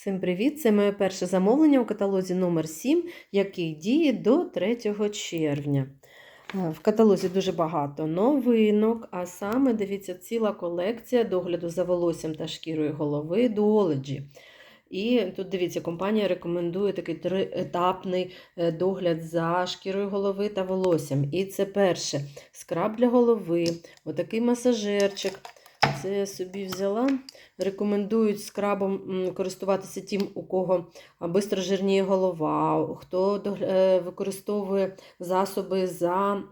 Всім привіт! Це моє перше замовлення у каталозі номер 7 який діє до 3 червня. Е, В каталозі дуже багато новинок, а саме дивіться ціла колекція догляду за волоссям та шкірою голови Duology. І тут дивіться, компанія рекомендує такий триетапний е, догляд за шкірою голови та волоссям. І це перше скраб для голови, отакий масажерчик. Це я собі взяла. Рекомендують скрабом користуватися тим, у кого бистро жирніє голова, хто е, використовує засоби за,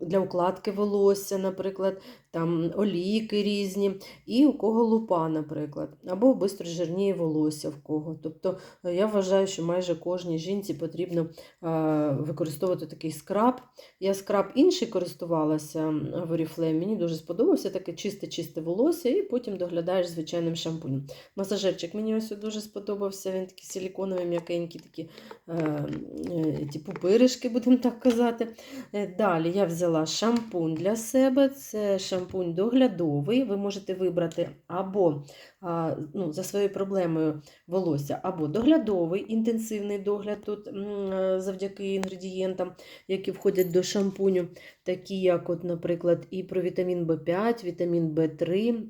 для укладки волосся, наприклад, там олійки різні, і у кого лупа, наприклад, або бистро жирніє волосся в кого. Тобто е, я вважаю, що майже кожній жінці потрібно е, використовувати такий скраб. Я скраб інший користувалася в Oriflame, мені дуже сподобався таке чисте-чисте волосся, і потім доглядаєш звичайним шампунем. Масажерчик мені ось дуже сподобався, він такий силіконовий, м'якенький, такі е, е, ті пупиришки, будемо так казати. Е, Далі я взяла шампунь для себе. Це шампунь доглядовий. Ви можете вибрати або а, ну, за своєю проблемою волосся, або доглядовий інтенсивний догляд тут е, завдяки інгредієнтам, які входять до шампуню, такі як, от, наприклад, і про вітамін В5, вітамін В3.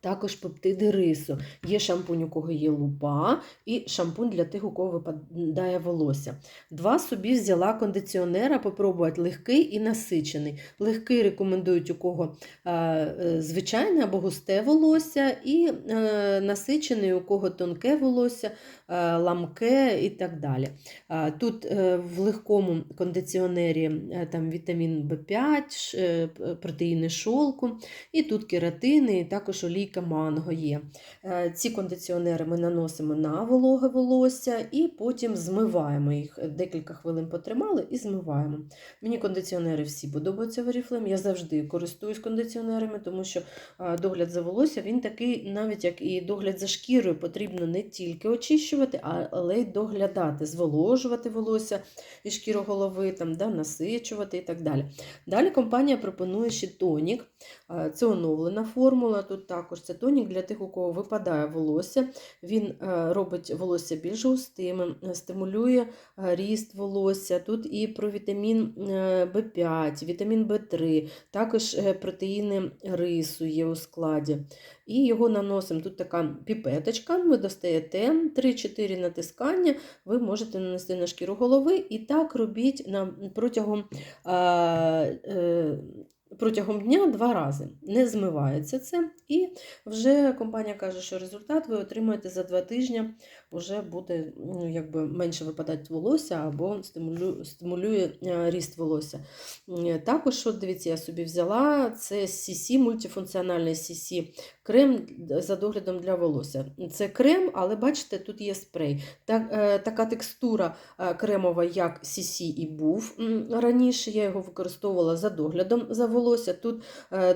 Також пептиди рису. Є шампунь, у кого є лупа, і шампунь для тих, у кого випадає волосся. Два собі взяла кондиціонера, попробувати легкий і насичений. Легкий рекомендують, у кого е, е, звичайне або густе волосся, і е, насичений, у кого тонке волосся, ламке і так далі. Тут в легкому кондиціонері там вітамін В5, е, протеїни шолку, і тут кератини, і також олійка манго є. Е, Ці кондиціонери ми наносимо на вологе волосся і потім змиваємо їх. Декілька хвилин потримали і змиваємо. Мені кондиціонери всі подобаються в Oriflame. Я завжди користуюсь кондиціонерами, тому що е, догляд за волосся він такий, навіть як і догляд за шкірою, потрібно не тільки очищувати, але й доглядати, зволожувати волосся і шкіру голови, там, да, насичувати і так далі. Далі компанія пропонує ще тонік. Е, Це оновлена формула. Тут також це тонік для тих, у кого випадає волосся. Він е, робить волосся більш густим, е, стимулює е, ріст волосся. Тут і про вітамін В5, вітамін В3, також протеїни рису є у складі. І його наносимо. Тут така піпеточка, ви достаєте 3-4 натискання, ви можете нанести на шкіру голови і так робіть протягом. Протягом дня два рази. Не змивається це, і вже компанія каже, що результат ви отримаєте за два тижні, вже буде ну, якби менше випадати волосся або стимулює, стимулює е, ріст волосся. Е, Також, от дивіться, я собі взяла це CC, мультифункціональний CC крем за доглядом для волосся. Це крем, але бачите, тут є спрей. Так, е, така текстура кремова, як CC і був раніше. Я його використовувала за доглядом за волосся. Тут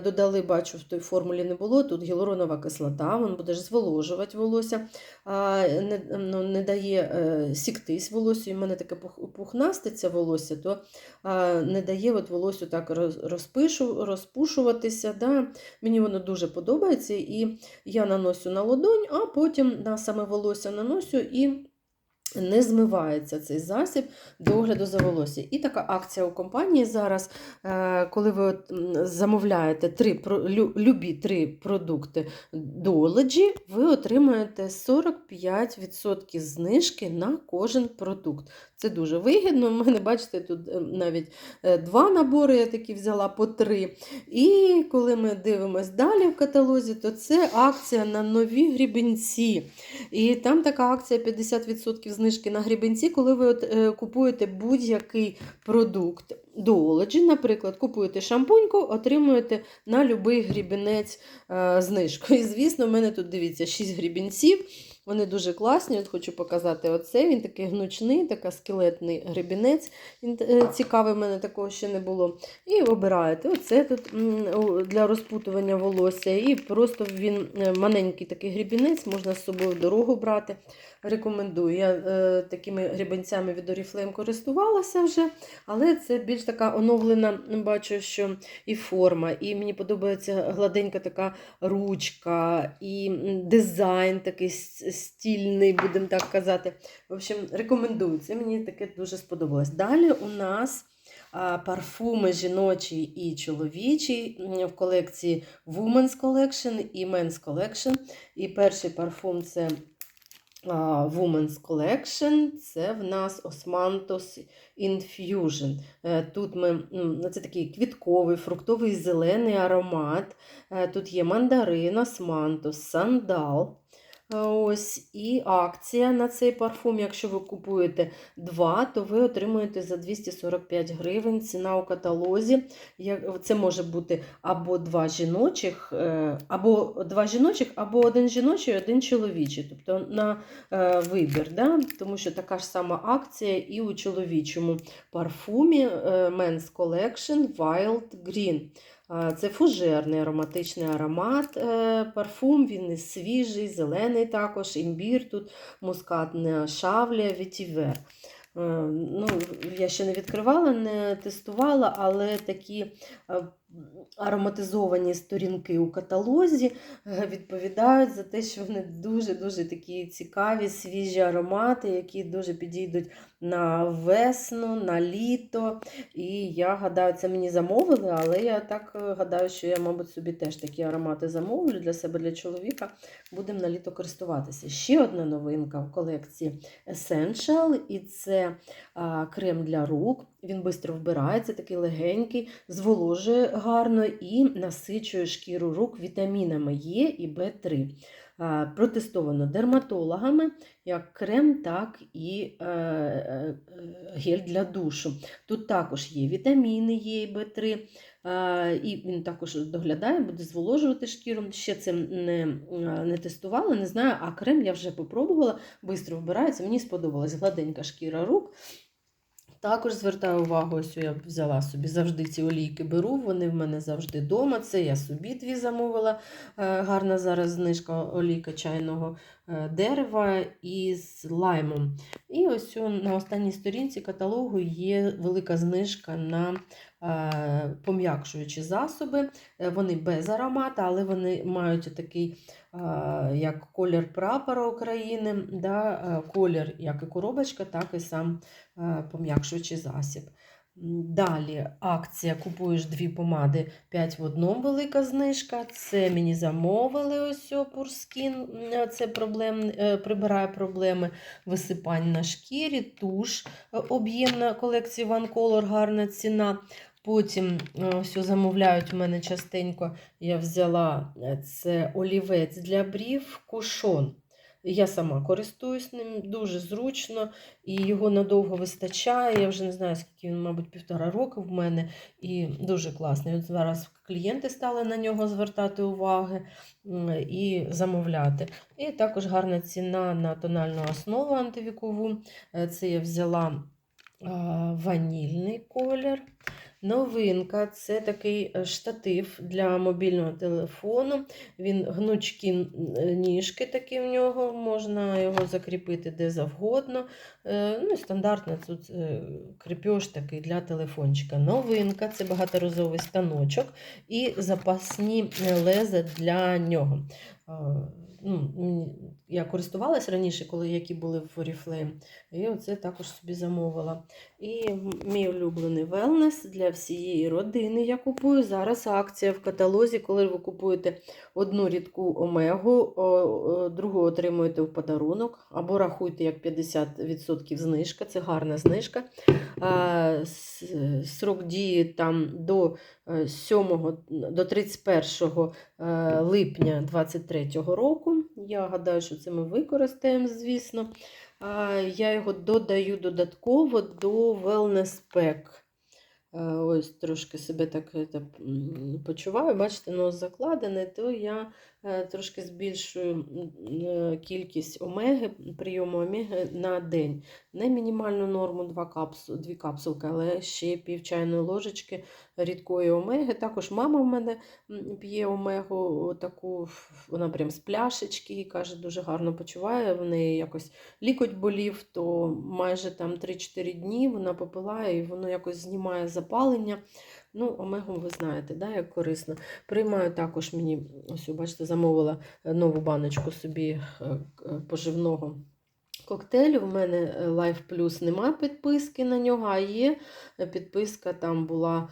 додали, бачу, в той формулі не було. Тут гіалуронова кислота, він буде зволожувати волосся, а, не, ну, не дає е, сіктись волосю. І в мене таке пух- пухнасте це волосся, то е, не дає от волосю так розпишу, розпушуватися. Да? Мені воно дуже подобається, і я наношу на ладонь, а потім на саме волосся наношу і не змивається цей засіб догляду за волосся. І така акція у компанії зараз, е, коли ви замовляєте три, любі три продукти Duology, ви отримаєте 45% знижки на кожен продукт. Це дуже вигідно. У мене, бачите, тут е, навіть е, два набори, я такі взяла по три. І коли ми дивимось далі в каталозі, то це акція на нові грібенці. І там така акція 50% знижки на грібенці, коли ви от, е, купуєте будь-який продукт. Duology, наприклад, купуєте шампуньку, отримуєте на будь-який грібінець знижку. І, звісно, в мене тут дивіться 6 грібінців. Вони дуже класні. От хочу показати оце. Він такий гнучний, така скелетний гребінець. Він е, цікавий, в мене такого ще не було. І обираєте. Оце тут для розпутування волосся. І просто він е, маленький такий гребінець, можна з собою в дорогу брати. Рекомендую. Я е, такими гребенцями від Oriflame користувалася вже, але це більш така оновлена, бачу, що і форма, і мені подобається гладенька така ручка, і дизайн такий стільний, будемо так казати. В общем, рекомендую. Це мені таке дуже сподобалось. Далі у нас парфуми жіночі і чоловічі в колекції Women's Collection і Men's Collection. І перший парфум це Women's Collection. Це в нас Osmanthus Infusion. Е, Тут ми, це такий квітковий, фруктовий зелений аромат. Е, Тут є мандарин, османтус, сандал. Е, Ось і акція на цей парфум. Якщо ви купуєте два, то ви отримуєте за 245 гривень. Ціна у каталозі. Це може бути або два жіночих, е, або два жіночих, або один жіночий, один чоловічий. Тобто на е, вибір. Да? Тому що така ж сама акція і у чоловічому парфумі Men's Collection Wild Green. А, Це фужерний ароматичний аромат. е, Парфум, він і свіжий, зелений також, імбір, тут мускатна шавля, вітівер. Е, Ну, я ще не відкривала, не тестувала, але такі е, ароматизовані сторінки у каталозі е, відповідають за те, що вони дуже-дуже такі цікаві, свіжі аромати, які дуже підійдуть на весну, на літо. І я гадаю, це мені замовили, але я так е, гадаю, що я, мабуть, собі теж такі аромати замовлю для себе, для чоловіка. Будемо на літо користуватися. Ще одна новинка в колекції Essential, і це крем для рук. Він швидко вбирається, такий легенький, зволожує гарно і насичує шкіру рук вітамінами Е і В3. Протестовано дерматологами як крем, так і е, е, гель для душу. Тут також є вітаміни Е і В3. Е, І він також доглядає, буде зволожувати шкіру. Ще це не, е, не тестувала, не знаю, а крем я вже попробувала, швидко вбирається. Мені сподобалась гладенька шкіра рук. Також звертаю увагу, ось я взяла собі завжди ці олійки беру, вони в мене завжди вдома. Це я собі дві замовила. Е, Гарна зараз знижка олійка чайного е, дерева із лаймом. І ось на останній сторінці каталогу є велика знижка на пом'якшуючі засоби. Е, Вони без аромата, але вони мають такий е, як колір прапора України, да, е, колір як і коробочка, так і сам е, пом'якшуючий засіб. Далі акція купуєш дві помади 5 в одному велика знижка. Це мені замовили ось Пурскін. Це проблем, е, прибирає проблеми висипань на шкірі, туш е, об'ємна колекції One Color, гарна ціна. Потім е, о, замовляють у мене частенько. Я взяла е, це олівець для брів кушон. Я сама користуюсь ним дуже зручно і його надовго вистачає. Я вже не знаю, скільки він, мабуть, півтора року в мене, і дуже класний. От зараз клієнти стали на нього звертати уваги і замовляти. І також гарна ціна на тональну основу антивікову. Е, Це я взяла ванільний колір. Новинка це такий е, штатив для мобільного телефону. Він гнучкі ніжки такі в нього, можна його закріпити де завгодно. Е, Ну, стандартно тут е, такий для телефончика. Новинка це багаторазовий станочок і запасні е, леза для нього. Ну, я користувалась раніше, коли які були в Oriflame, і оце також собі замовила. І мій улюблений велнес для всієї родини. Я купую зараз акція в каталозі, коли ви купуєте одну рідку омегу, другу отримуєте в подарунок, або рахуйте як 50% знижка, це гарна знижка. Срок дії там до е, 7, до 31 е, липня 2023 року. Я гадаю, що це ми використаємо, звісно. Я його додаю додатково до Wellness Pack. Е, Ось трошки себе так е, почуваю. Бачите, нос закладений, то я е, трошки збільшую кількість омеги, прийому омеги на день. Не мінімальну норму 2 капсу, 2 капсулки, але ще пів чайної ложечки рідкої омеги. Також мама в мене п'є омегу, таку, вона прям з пляшечки і каже, дуже гарно почуває. В неї якось лікоть болів, то майже там 3-4 дні вона попила і воно якось знімає запалення. Ну, омегу ви знаєте, да, як корисно. Приймаю також мені, ось, бачите, замовила нову баночку собі е, е, поживного коктейлю. В мене е, Life Plus нема підписки на нього, а є підписка там була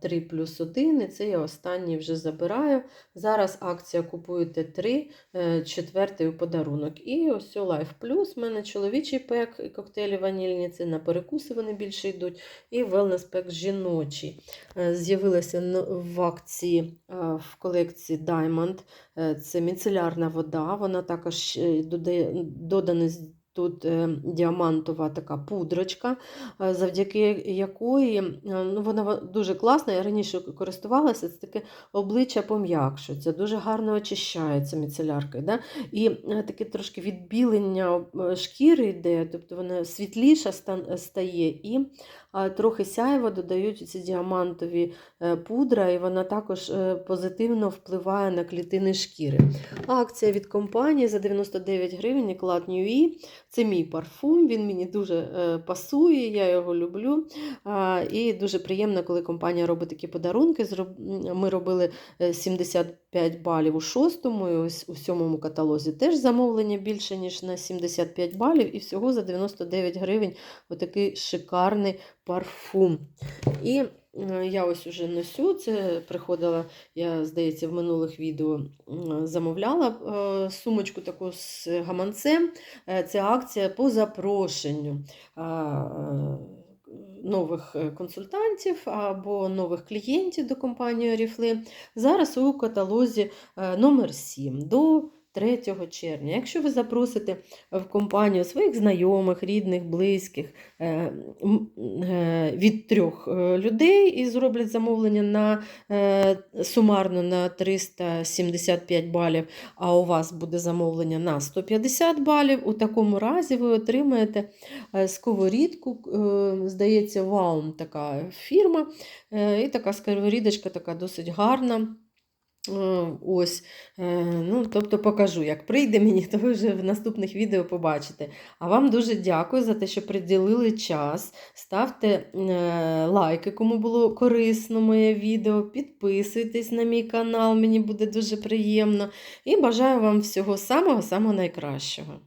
3 плюс 1, і це я останній вже забираю. Зараз акція купуєте 3, е, четвертий у подарунок. І ось Life Plus, в мене чоловічий пек коктейлі ванільні, це на перекуси вони більше йдуть. І wellness пек жіночий. Е, З'явилася в акції е, в колекції Diamond. Е, Це міцелярна вода, вона також е, додає додана з- тут е, діамантова така пудрочка, е, завдяки якої е, ну, вона дуже класна. Я раніше користувалася, це таке обличчя пом'якшується, дуже гарно очищається міцеляркою. Да? І таке трошки відбілення шкіри йде, тобто вона світліша стає і трохи сяйва додають ці діамантові е, пудра, і вона також е, позитивно впливає на клітини шкіри. Акція від компанії за 99 гривень Клад Ньюї. Це мій парфум, він мені дуже е, пасує, я його люблю. І дуже приємно, коли компанія робить такі подарунки. Ми робили 70 5 балів у шостому і ось у сьомому каталозі теж замовлення більше, ніж на 75 балів, і всього за 99 гривень отакий шикарний парфум. І е, я ось уже носю, це приходила, я, здається, в минулих відео замовляла е, сумочку таку з гаманцем. Е, це акція по запрошенню нових е, консультантів або нових клієнтів до компанії Oriflame. Зараз у каталозі е, номер 7 до 3 червня. Якщо ви запросите в компанію своїх знайомих, рідних, близьких е, е, від трьох е, людей і зроблять замовлення на сумарно на 375 балів, а у вас буде замовлення на 150 балів, у такому разі ви отримаєте сковорідку, здається, Ваум така фірма, і така сковорідочка така досить гарна. Е, Ось, е, ну, тобто покажу, як прийде мені, то ви вже в наступних відео побачите. А вам дуже дякую за те, що приділили час. Ставте е, лайки, кому було корисно моє відео. Підписуйтесь на мій канал, мені буде дуже приємно. І бажаю вам всього самого-самого найкращого.